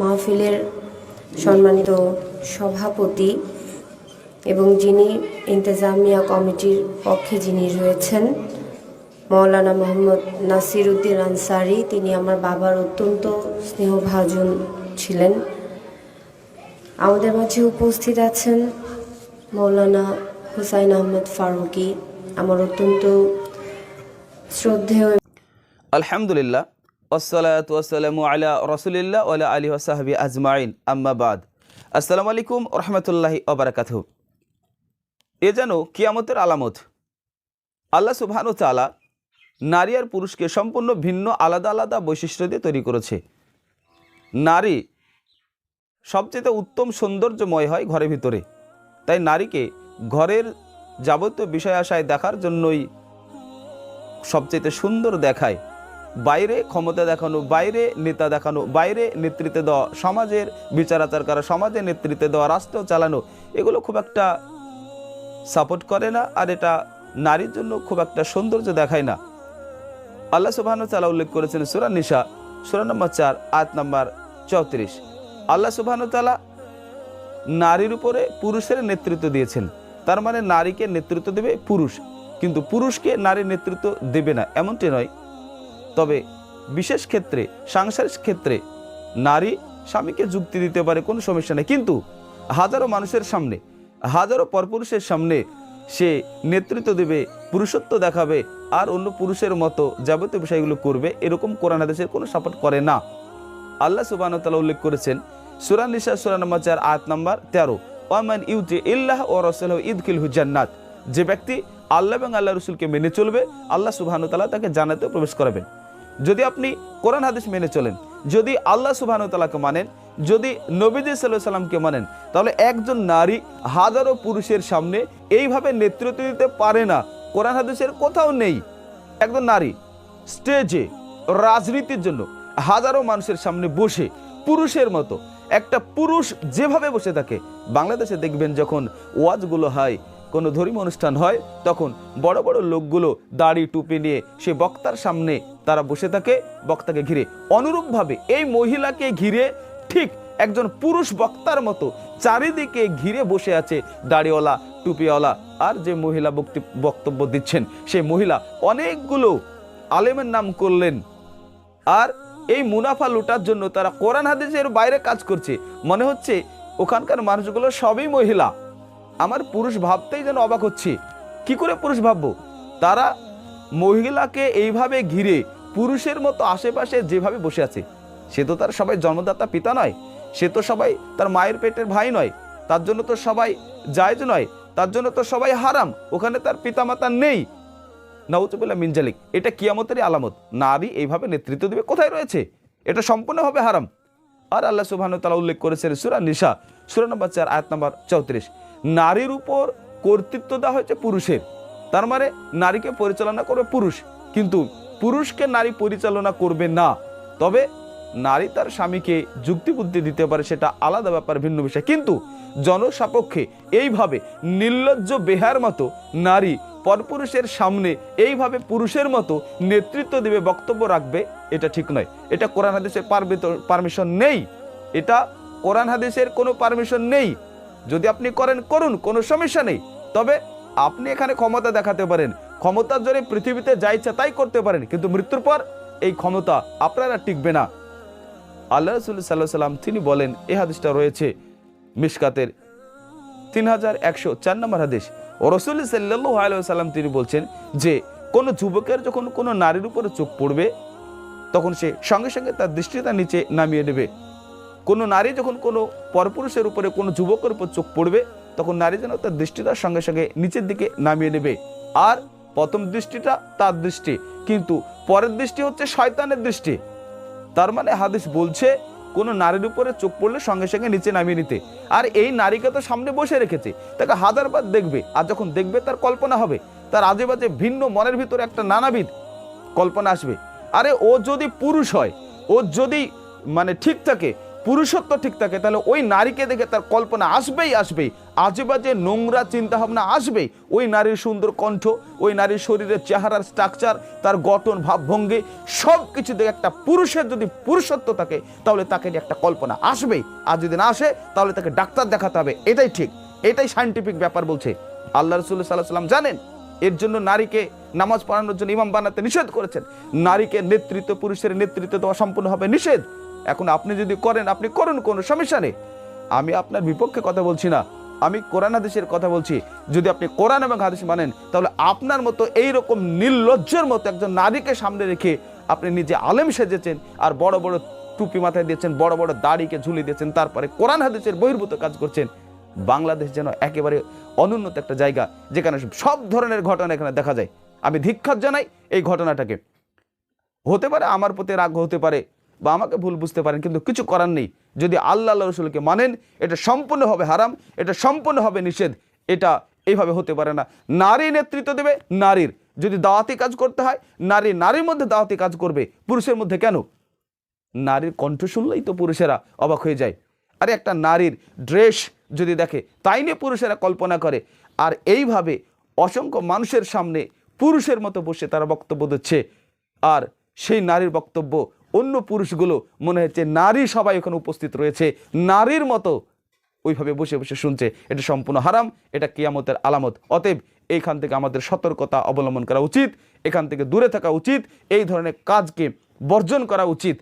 মাহফিলের সম্মানিত সভাপতি এবং যিনি ইন্তেজামিয়া কমিটির পক্ষে যিনি রয়েছেন, মৌলানা মোহাম্মদ নাসির উদ্দিন আনসারি, তিনি আমার বাবার অত্যন্ত স্নেহভাজন ছিলেন। আমাদের মাঝে উপস্থিত আছেন মৌলানা হুসাইন আহমেদ ফারুকি, আমার অত্যন্ত শ্রদ্ধেয়। আলহামদুলিল্লাহ ওসালাত ওসালামু আলা রসুলিল্লাহ ওলা আলী ওসাহাবি আজমাইন আম্মাবাদ আসসালামু আলাইকুম রহমতুল্লাহি অবরাকাত এ যেন কিয়ামতের আলামত। আল্লাহ সুবহানু তালা নারী আর পুরুষকে সম্পূর্ণ ভিন্ন, আলাদা আলাদা বৈশিষ্ট্য দিয়ে তৈরি করেছে। নারী সবচেয়ে উত্তম সৌন্দর্যময় হয় ঘরের ভিতরে। তাই নারীকে ঘরের যাবতীয় বিষয় আশায় দেখার জন্যই সবচেয়ে সুন্দর দেখায়। বাইরে ক্ষমতা দেখানো, বাইরে নেতা দেখানো, বাইরে নেতৃত্বে দেওয়া, সমাজের বিচার আচার করা সমাজের নেতৃত্বে দেওয়া, রাষ্ট্র চালানো, এগুলো খুব একটা সাপোর্ট করে না আর এটা নারীর জন্য খুব একটা সৌন্দর্য দেখায় না। আল্লাহ সুবাহন তালা উল্লেখ করেছেন সুরা নিশা সুরা নম্বর চার আট নম্বর চৌত্রিশ। আল্লাহ সুবাহন তালা নারীর উপরে পুরুষের নেতৃত্ব দিয়েছেন। তার মানে নারীকে নেতৃত্ব দেবে পুরুষ, কিন্তু পুরুষকে নারীর নেতৃত্ব দেবে না, এমনটি নয়। তবে বিশেষ ক্ষেত্রে, সাংসারিক ক্ষেত্রে নারী স্বামীকে যুক্তি দিতে পারে কোনো সমস্যা নেই। কিন্তু হাজারো মানুষের সামনে, হাজারো পরপুরুষের সামনে সে নেতৃত্ব দেবে, পুরুষত্ব দেখাবে, আর অন্য পুরুষের মতো যাবতীয় বিষয়গুলো করবে, এরকম কোরআন হাদিসের কোনো সাপোর্ট করে না। আল্লাহ সুবাহ তালা উল্লেখ করেছেন সুরান নিসা, সুরা নম্বর চার আট নম্বর তেরো, ওয়ামান ইউতি ইল্লাহ ও রসুল ঈদকিল হুজান্নাত যে ব্যক্তি আল্লাহ এবং আল্লাহ রসুলকে মেনে চলবে, আল্লাহ সুবাহানু তালা তাকে জানাতে প্রবেশ করাবেন। যদি আপনি কোরআন হাদিস মেনে চলেন, যদি আল্লাহ সুবাহানু তালাকে মানেন, যদি নবীজি সাল্লাহ সাল্লামকে মানেন, তাহলে একজন নারী হাজারো পুরুষের সামনে এইভাবে নেতৃত্ব দিতে পারে না। কোরআন হাদিসের কোথাও নেই। একজন নারী স্টেজে, রাজনীতির জন্য হাজারো মানুষের সামনে বসে, পুরুষের মতো, একটা পুরুষ যেভাবে বসে থাকে, বাংলাদেশে দেখবেন যখন ওয়াজগুলো হয় কোনো ধর্মীয় অনুষ্ঠান হয়, তখন বড় বড় লোকগুলো দাড়ি টুপি নিয়ে সে বক্তার সামনে তারা বসে থাকে, বক্তাকে ঘিরে। অনুরূপভাবে এই মহিলাকে ঘিরে ঠিক একজন পুরুষ বক্তার মতো চারিদিকে ঘিরে বসে আছে দাড়িওয়ালা, টুপিওয়ালা আর যে মহিলা বক্তি- বক্তব্য দিচ্ছেন, সেই মহিলা অনেকগুলো আলেমের নাম করলেন। আর এই মুনাফা লুটার জন্য তারা কোরআন হাদিসের বাইরে কাজ করছে। মনে হচ্ছে ওখানকার মানুষগুলো সবই মহিলা। আমার পুরুষ ভাবতেই যেন অবাক হচ্ছে। কি করে পুরুষ ভাববো? তারা মহিলাকে এইভাবে ঘিরে পুরুষের মতো আশেপাশে যেভাবে বসে আছে, সে তো তার সবাই জন্মদাতা পিতা নয়, সে তো সবাই তার মায়ের পেটের ভাই নয়, তার জন্য তো সবাই জায়জ নয়, তার জন্য তো সবাই হারাম, ওখানে তার পিতামাতা নেই। নওয়াজুবুল্লাহ মিনজালিক এটা কিয়ামতেরই আলামত, নারী এইভাবে নেতৃত্ব দেবে কোথায় রয়েছে? এটা সম্পূর্ণভাবে হারাম। আর আল্লাহ সুবহানাহু তালা উল্লেখ করেছেন সূরা নিশা সুরা নম্বর চার, আয়াত নম্বর চৌত্রিশ। নারীর উপর কর্তৃত্ব দেওয়া হয়েছে পুরুষের। তার মানে নারীকে পরিচালনা করবে পুরুষ। কিন্তু পুরুষকে নারী পরিচালনা করবে না। তবে নারী তার স্বামীকে যুক্তি বুদ্ধি দিতে পারে, সেটা আলাদা ব্যাপার, ভিন্ন বিষয়। কিন্তু জনসাপক্ষে এইভাবে নির্লজ্জ বেহার মতো নারী পরপুরুষের সামনে এইভাবে পুরুষের মতো নেতৃত্ব দেবে, বক্তব্য রাখবে, এটা ঠিক নয়। এটা কোরআন হাদিসের পারমিশন নেই। এটা কোরআন হাদিসের কোনো পারমিশন নেই। যদি আপনি করেন, করুন, কোনো সমস্যা নেই। তবে আপনি এখানে ক্ষমতা দেখাতে পারেন। ক্ষমতার জোরে পৃথিবীতে যা ইচ্ছা তাই করতে পারেন, কিন্তু মৃত্যুর পর এই ক্ষমতা আপনারা টিকবে না। আল্লাহ রসুল সাল্লাহ সাল্লাম তিনি বলেন, এ হাদিসটা রয়েছে মিশকাতের তিন হাজার একশো চার নম্বর হাদিস। ও রসুল সাল্লাহ আলাইসাল্লাম তিনি বলছেন যে, কোনো যুবকের যখন কোনো নারীর উপরে চোখ পড়বে, তখন সে সঙ্গে সঙ্গে তার দৃষ্টিটা নিচে নামিয়ে নেবে। কোনো নারী যখন কোনো পরপুরুষের উপরে কোনো যুবকের উপর চোখ পড়বে, তখন নারী যেন তার দৃষ্টিটা সঙ্গে সঙ্গে নিচের দিকে নামিয়ে নেবে। আর প্রথম দৃষ্টিটা তার দৃষ্টি, কিন্তু পরের দৃষ্টি হচ্ছে শয়তানের দৃষ্টি। তার মানে হাদিস বলছে, কোনো নারীর উপরে চোখ পড়লে সঙ্গে সঙ্গে নিচে নামিয়ে নিতে। আর এই নারীকে তো সামনে বসে রেখেছে, তাকে হাজারবার দেখবে, আর যখন দেখবে তার কল্পনা হবে। তার আজে বাজে ভিন্ন মনের ভিতরে একটা নানাবিধ কল্পনা আসবে। আরে ও যদি পুরুষ হয়, ও যদি মানে ঠিক থাকে পুরুষত্ব ঠিক থাকে, তাহলে ওই নারীকে দেখে তার কল্পনা আসবেই আসবেই। আজেবাজে নোংরা চিন্তা ভাবনা আসবেই। ওই নারীর সুন্দর কণ্ঠ, ওই নারীর শরীরের চেহারার স্ট্রাকচার তার গঠন, ভাবভঙ্গি সব কিছু দেখে একটা পুরুষের যদি পুরুষত্ব থাকে, তাহলে তাকে নিয়ে একটা কল্পনা আসবেই। আর যদি না আসে, তাহলে তাকে ডাক্তার দেখাতে হবে। এটাই ঠিক। এটাই সাইন্টিফিক ব্যাপার বলছে। আল্লাহ রসুল্লাহ সাল্লাহ সাল্লাম জানেন, এর জন্য নারীকে নামাজ পড়ানোর জন্য ইমাম বানাতে নিষেধ করেছেন। নারীকে নেতৃত্ব, পুরুষের নেতৃত্ব দেওয়া সম্পূর্ণভাবে নিষেধ। এখন আপনি যদি করেন, আপনি করুন কোনো সমস্যা নেই। আমি আপনার বিপক্ষে কথা বলছি না। আমি কোরআন হাদিসের কথা বলছি। যদি আপনি কোরআন এবং হাদিস মানেন, তাহলে আপনার মতো এই রকম নির্লজ্জের মতো একজন নারীকে সামনে রেখে আপনি নিজে আলেম সেজেছেন আর বড় বড় টুপি মাথায় দিয়েছেন, বড় বড় দাড়িকে ঝুলি দিয়েছেন, তারপরে কোরআন হাদিসের বহির্ভূত কাজ করছেন। বাংলাদেশ যেন একেবারে অনুন্নত একটা জায়গা, যেখানে সব ধরনের ঘটনা এখানে দেখা যায়। আমি ধিক্ষার জানাই এই ঘটনাটাকে। হতে পারে আমার প্রতি রাগ হতে পারে বা আমাকে ভুল বুঝতে পারেন, কিন্তু কিছু করার নেই। যদি আল্লাহ আল্লাহ রসুলকে মানেন, এটা সম্পূর্ণভাবে হারাম, এটা সম্পূর্ণভাবে নিষেধ, এটা এইভাবে হতে পারে না। নারী নেতৃত্ব দেবে নারীর। যদি দাওয়াতি কাজ করতে হয়, নারী, নারীর মধ্যে দাওয়াতি কাজ করবে। পুরুষের মধ্যে কেন? নারীর কণ্ঠ শুনলেই তো পুরুষেরা অবাক হয়ে যায়। আরে একটা নারীর ড্রেস যদি দেখে, তাই নিয়ে পুরুষেরা কল্পনা করে। আর এইভাবে অসংখ্য মানুষের সামনে পুরুষের মতো বসে তারা বক্তব্য দিচ্ছে। আর সেই নারীর বক্তব্য অন্য পুরুষগুলো, মনে হচ্ছে নারী সবাই ওখানে উপস্থিত রয়েছে। নারীর মতো ওইভাবে বসে বসে শুনছে, এটা সম্পূর্ণ হারাম, এটা কিয়ামতের আলামত। অতএব এইখান থেকে আমাদের সতর্কতা অবলম্বন করা উচিত, এখান থেকে দূরে থাকা উচিত, এই ধরনের কাজকে বর্জন করা উচিত।